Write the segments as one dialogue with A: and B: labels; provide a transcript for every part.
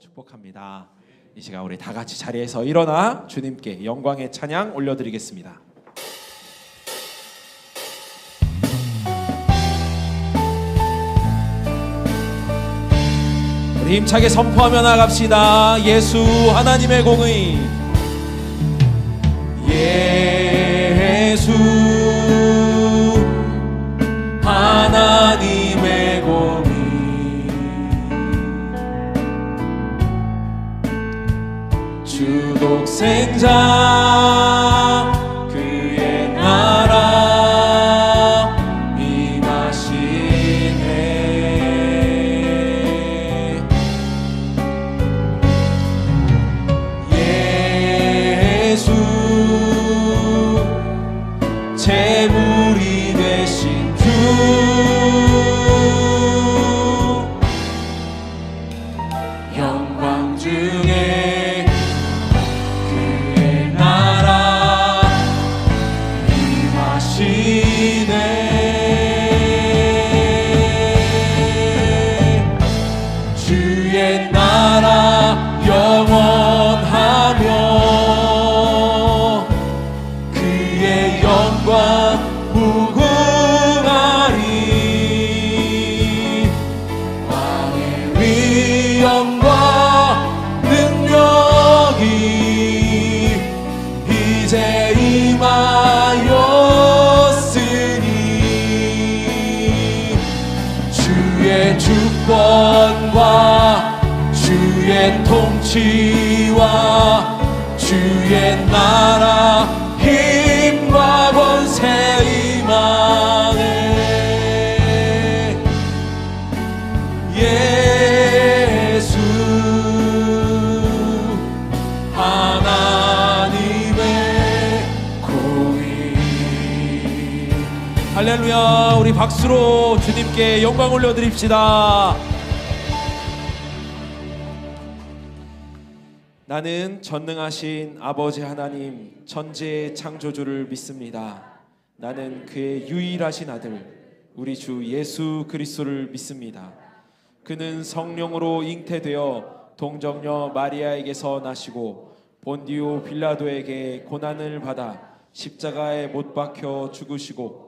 A: 축복합니다. 이 시간 우리 다 같이 자리에서 일어나 주님께 영광의 찬양 올려드리겠습니다. 우리 힘차게 선포하며 나갑시다. 예수 하나님의 공의 예수 생자 할렐루야. 우리 박수로 주님께 영광 올려드립시다. 나는 전능하신 아버지 하나님 천지의 창조주를 믿습니다. 나는 그의 유일하신 아들 우리 주 예수 그리스도를 믿습니다. 그는 성령으로 잉태되어 동정녀 마리아에게서 나시고 본디오 빌라도에게 고난을 받아 십자가에 못 박혀 죽으시고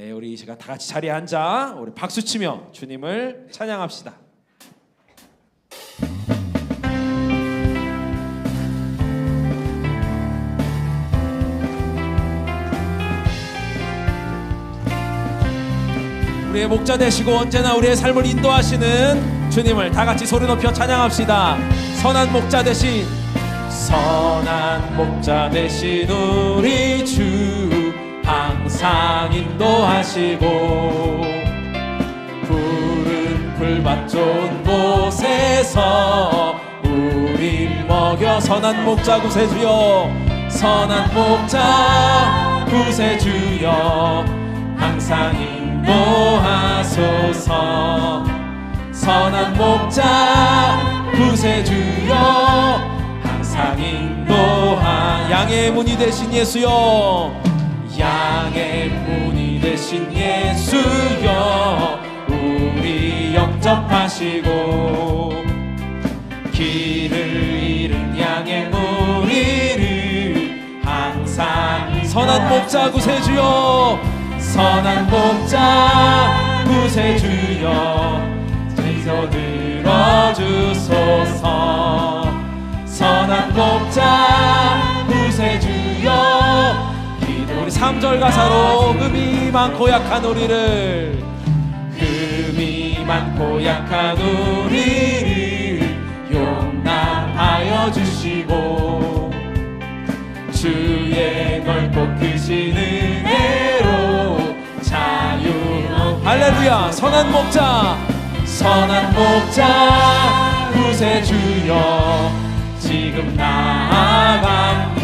A: 네, 우리 이 시간 다 같이 자리에 앉아 우리 박수 치며 주님을 찬양합시다. 우리의 목자 되시고 언제나 우리의 삶을 인도하시는 주님을 다 같이 소리 높여 찬양합시다. 선한 목자 되신 선한 목자 되신 우리 주 항상 인도하시고 푸른 풀밭 좋은 곳에서 우리 먹여 선한 목자 구세주여 선한 목자 구세주여. 항상 인도하소서. 선한 목자 구세주여. 항상 인도하 양의 문이 되신 예수여 양의 문이 되신 예수여 우리 영접하시고 길을 잃은 양의 무리를 항상 선한 목자 구세주여 선한 목자 구세주여 저희서 들어주소서. 선한 목자 3절 가사로 흠이 많고 약한 우리를. 흠이 많고 약한 우리를 용납하여 주시고 주의 넓고 크신 은혜로 자유 할렐루야. 선한 목자. 선한 목자. 구세 구세주여. 지금 나아갑니다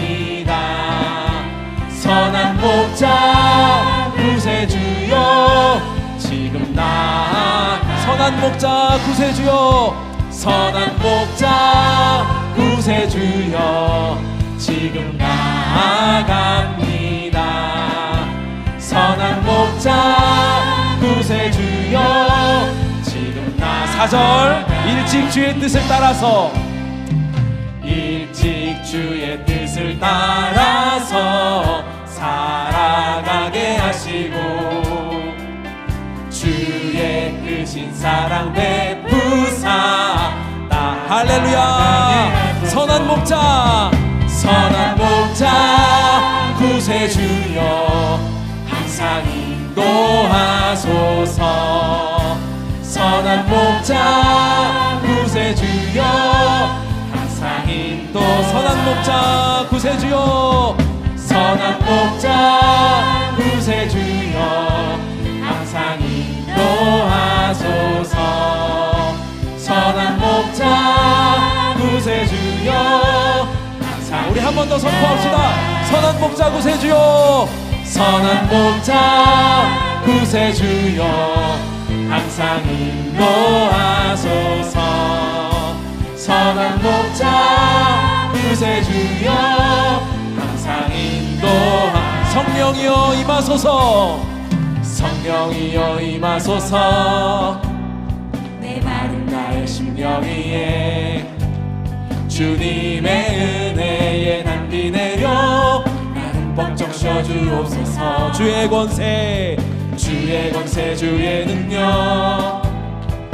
A: 선한 목자 구세주여. 지금 나 선한 목자 구세주여. 선한 목자 구세주여. 지금 나아갑니다. 선한 목자 구세주여. 지금 나 사절 일찍 주의 뜻을 따라서. 일찍 주의 뜻 을 따라서 살아가게 하시고 주의 크신 사랑 베푸사. 나 할렐루야. 선한 목자 선한 목자 구세주여 항상 인도하소서. 선한 목자 구세주여 목자 구세주여. 선한 목자 구세주여. 항상 인도하소서. 선한 목자 구세주여. 항상 우리 한 번 더 선포합시다. 선한 목자 구세주여. 선한 목자 구세주여. 항상 인도하소서. 선한 목자 구세주여 항상 인도하 성령이여 임하소서. 성령이여 임하소서.
B: 내 마른 나의
A: 심령 위에 주님의 은혜에 난비 내려 나는 벅적 쉬어주옵소서. 주의 권세 주의 권세 주의 능력.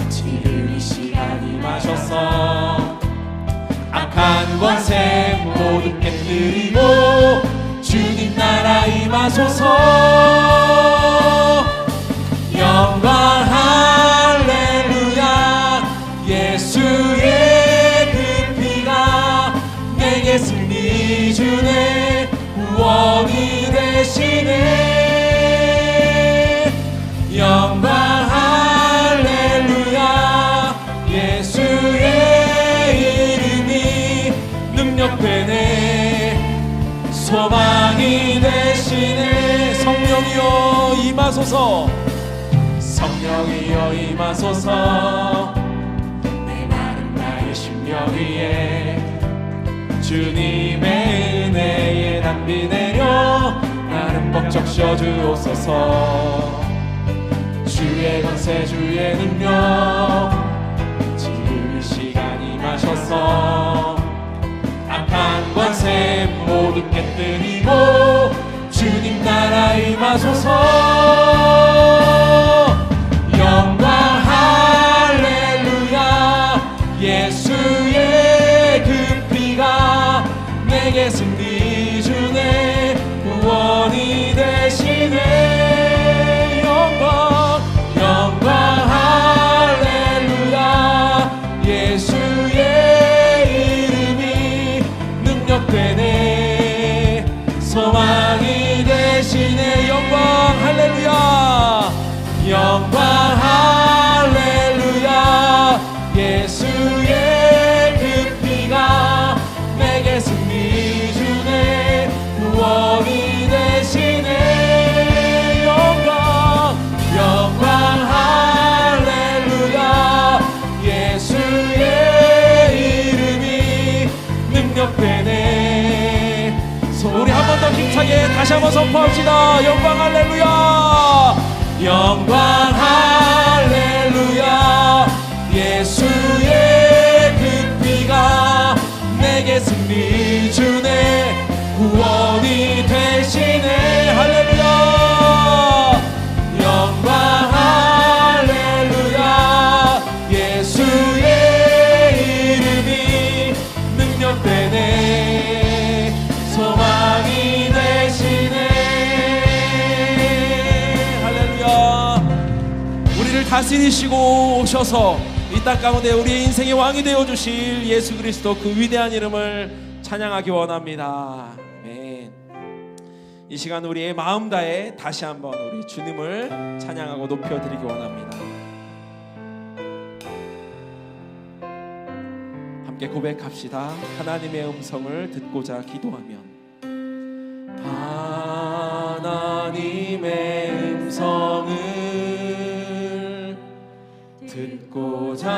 A: 지금 이 시간 임하셔서 악한 권세 모두 깨뜨리고 주님 나라 임하소서. 영광 할렐루야. 예수의 그 피가 내게 승리 주네. 구원이 임하소서. 성령이여 임하소서.
B: 내 마른
A: 나의 심령 위에 주님의 은혜에 담비 내려 나는 벅적 쉬어주옵소서. 주의 권세 주의 능력 지금 이 시간 임하셔서. 악한 권세 모두 깨뜨리고 주님 나라 임하소서. 영광 할렐루야. 예수 다시 한번 선포합시다. 영광 할렐루야. 영광 할렐루야. 예수의 지으시고 오셔서 이 땅 가운데 우리의 인생의 왕이 되어 주실 예수 그리스도 그 위대한 이름을 찬양하기 원합니다. 아멘. 이 시간 우리의 마음 다해 다시 한번 우리 주님을 찬양하고 높여 드리기 원합니다. 함께 고백합시다. 하나님의 음성을 듣고자 기도하면 하나님의 음성을 듣고자.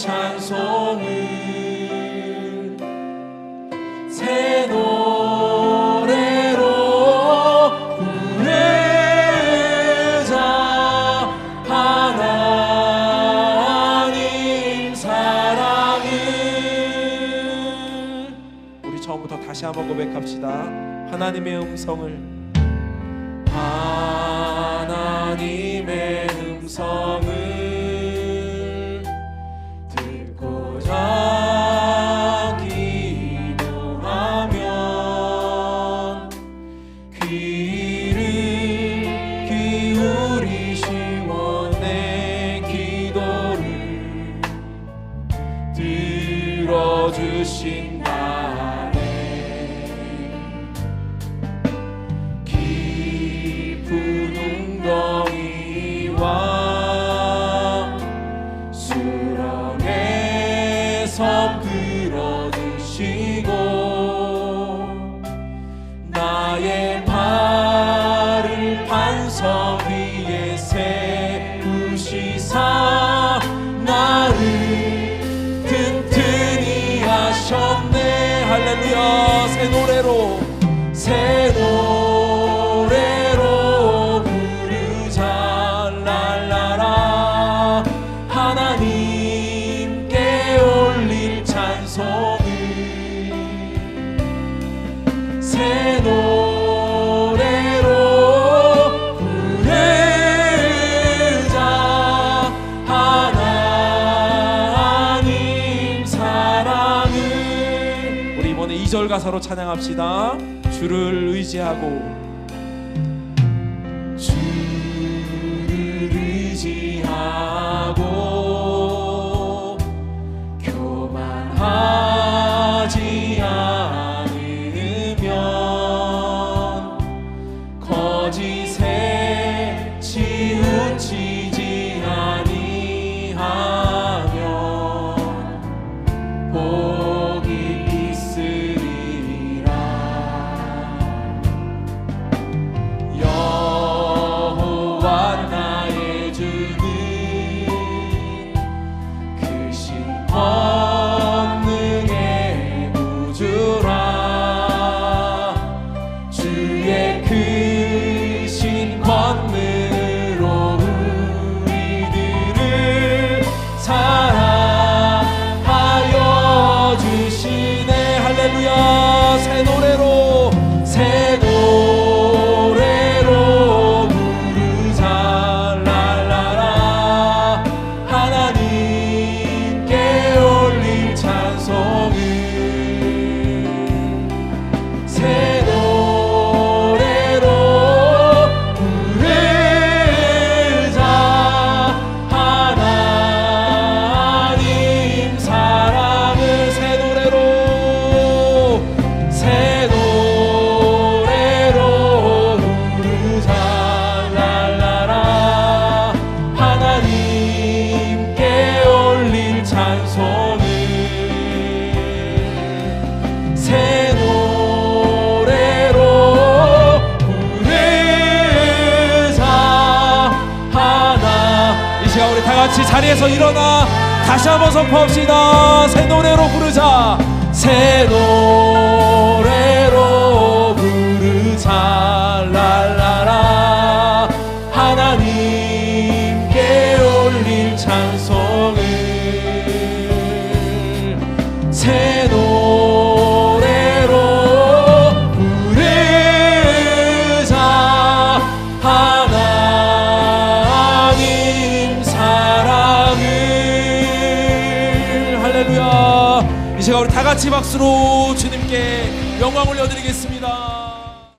A: 찬송을 새 노래로 부르자. 하나님 사랑을. 우리 처음부터 다시 한번 고백합시다. 하나님의 음성을 찬양합시다. 주를 의지하고 자리에서 일어나 다시 한번 선포합시다. 새 노래로 부르자. 새 노래. 이 시간 우리 다 같이 박수로 주님께 영광 올려드리겠습니다.